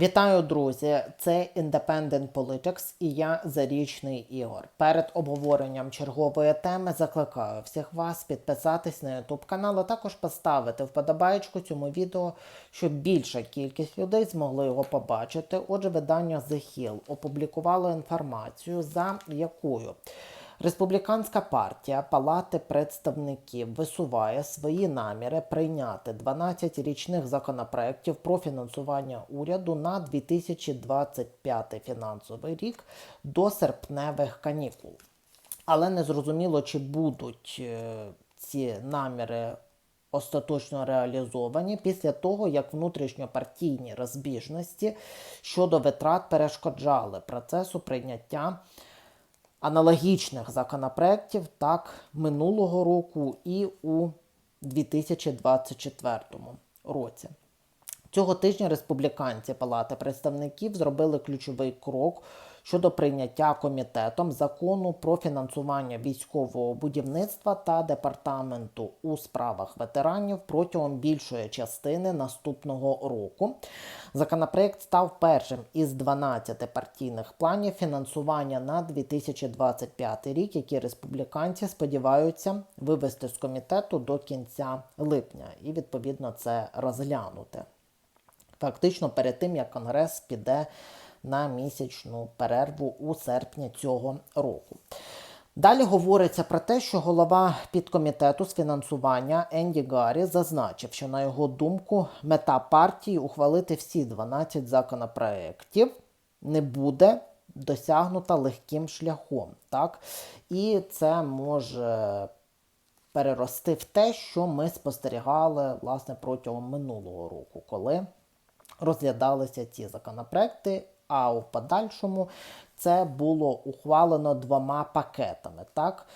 Вітаю, друзі! Це Independent Politics і я Зарічний Ігор. Перед обговоренням чергової теми закликаю всіх вас підписатись на YouTube канал, а також поставити вподобаєчку цьому відео, щоб більша кількість людей змогли його побачити. Отже, видання The Hill опублікувало інформацію, за якою Республіканська партія Палати представників висуває свої наміри прийняти 12 річних законопроєктів про фінансування уряду на 2025 фінансовий рік до серпневих канікул. Але не зрозуміло, чи будуть е, ці наміри остаточно реалізовані після того, як внутрішньопартійні розбіжності щодо витрат перешкоджали процесу прийняття аналогічних законопроєктів так минулого року і у 2024 році. Цього тижня республіканці Палати представників зробили ключовий крок щодо прийняття комітетом закону про фінансування військового будівництва та департаменту у справах ветеранів протягом більшої частини наступного року. Законопроект став першим із 12 партійних планів фінансування на 2025 рік, які республіканці сподіваються вивести з комітету до кінця липня і відповідно це розглянути. Фактично перед тим як Конгрес піде на місячну перерву у серпні цього року. Далі говориться про те, що голова підкомітету з фінансування Енді Гаррі зазначив, що на його думку мета партії ухвалити всі 12 законопроєктів не буде досягнута легким шляхом. Так? І це може перерости в те, що ми спостерігали власне протягом минулого року, коли розглядалися ці законопроекти, а в подальшому це було ухвалено двома пакетами. Так?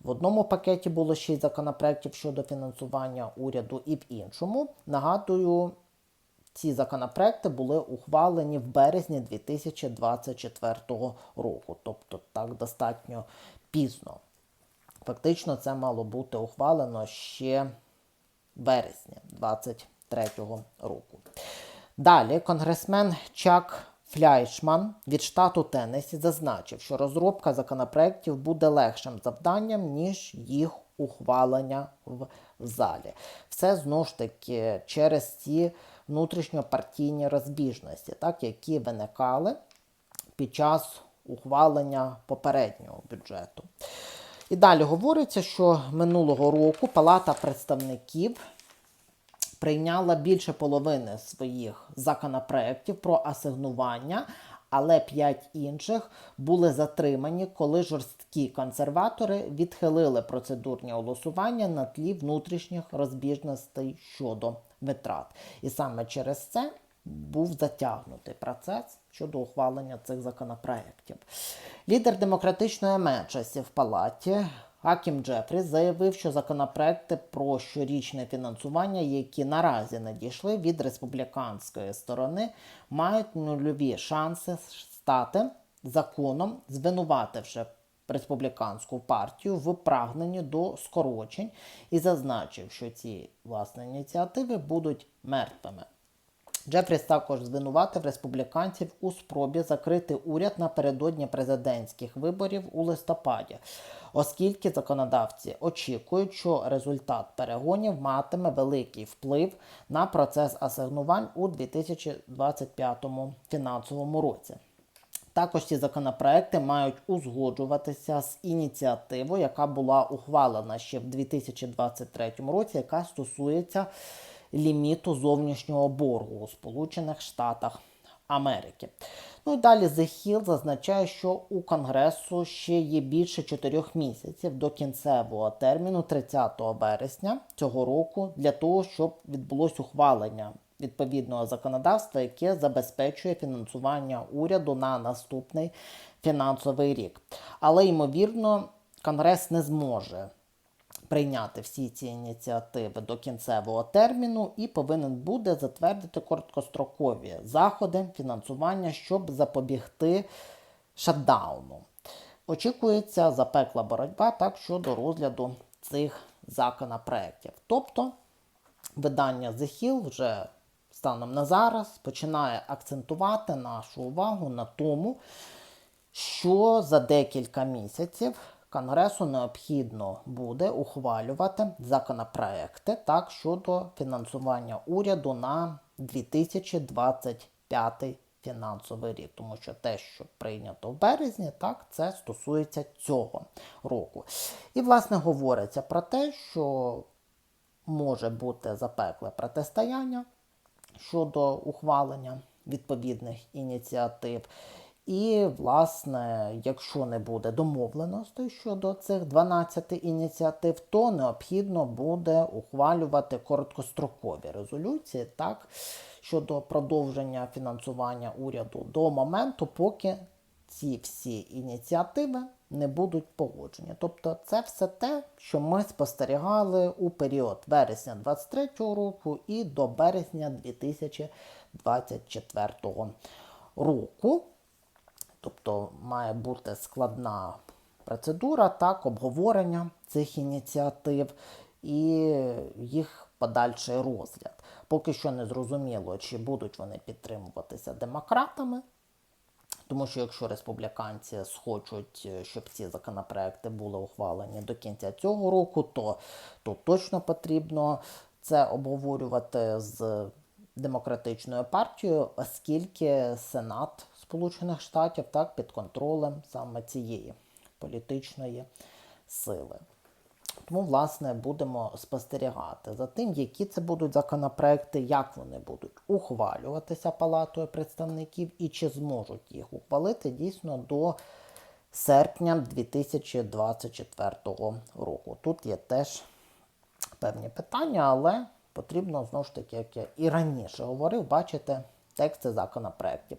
В одному пакеті було шість законопроєктів щодо фінансування уряду, і в іншому, нагадую, ці законопроекти були ухвалені в березні 2024 року, тобто так достатньо пізно. Фактично, це мало бути ухвалено ще в березні 2023 року. Далі конгресмен Чак Фляйшман від штату Теннессі зазначив, що розробка законопроєктів буде легшим завданням, ніж їх ухвалення в залі. Все знову ж таки через ці внутрішньопартійні розбіжності, так, які виникали під час ухвалення попереднього бюджету. І далі говориться, що минулого року Палата представників прийняла більше половини своїх законопроєктів про асигнування, але п'ять інших були затримані, коли жорсткі консерватори відхилили процедурні голосування на тлі внутрішніх розбіжностей щодо витрат. І саме через це був затягнутий процес щодо ухвалення цих законопроєктів. Лідер демократичної меншості в палаті Хакім Джефрі заявив, що законопроекти про щорічне фінансування, які наразі надійшли від республіканської сторони, мають нульові шанси стати законом, звинувативши республіканську партію в прагненні до скорочень і зазначив, що ці власне ініціативи будуть мертвими. Джефріс також звинуватив республіканців у спробі закрити уряд напередодні президентських виборів у листопаді, оскільки законодавці очікують, що результат перегонів матиме великий вплив на процес асигнувань у 2025 фінансовому році. Також ці законопроекти мають узгоджуватися з ініціативою, яка була ухвалена ще в 2023 році, яка стосується ліміту зовнішнього боргу у Сполучених Штатах Америки. Ну і далі The Hill зазначає, що у Конгресу ще є більше 4 місяців до кінцевого терміну 30 вересня цього року для того, щоб відбулось ухвалення відповідного законодавства, яке забезпечує фінансування уряду на наступний фінансовий рік. Але ймовірно, Конгрес не зможе прийняти всі ці ініціативи до кінцевого терміну і повинен буде затвердити короткострокові заходи фінансування, щоб запобігти шатдауну. Очікується запекла боротьба так щодо розгляду цих законопроєктів. Тобто видання Hill вже станом на зараз починає акцентувати нашу увагу на тому, що за декілька місяців Конгресу необхідно буде ухвалювати законопроекти так щодо фінансування уряду на 2025 фінансовий рік, тому що те, що прийнято в березні, так це стосується цього року. І власне говориться про те, що може бути запекле протистояння щодо ухвалення відповідних ініціатив. І, власне, якщо не буде домовленостей щодо цих 12 ініціатив, то необхідно буде ухвалювати короткострокові резолюції так, щодо продовження фінансування уряду до моменту, поки ці всі ініціативи не будуть погоджені. Тобто, це все те, що ми спостерігали у період вересня 2023 року і до березня 2024 року. Тобто має бути складна процедура, так, обговорення цих ініціатив і їх подальший розгляд. Поки що не зрозуміло, чи будуть вони підтримуватися демократами, тому що якщо республіканці схочуть, е, щоб ці законопроекти були ухвалені до кінця цього року, то тут точно потрібно це обговорювати з демократичною партією, оскільки Сенат Сполучених Штатів так під контролем саме цієї політичної сили. Тому, власне, будемо спостерігати за тим, які це будуть законопроекти, як вони будуть ухвалюватися Палатою представників і чи зможуть їх ухвалити дійсно до серпня 2024 року. Тут є теж певні питання, але потрібно знову ж таки, як я і раніше говорив, бачити тексти законопроектів.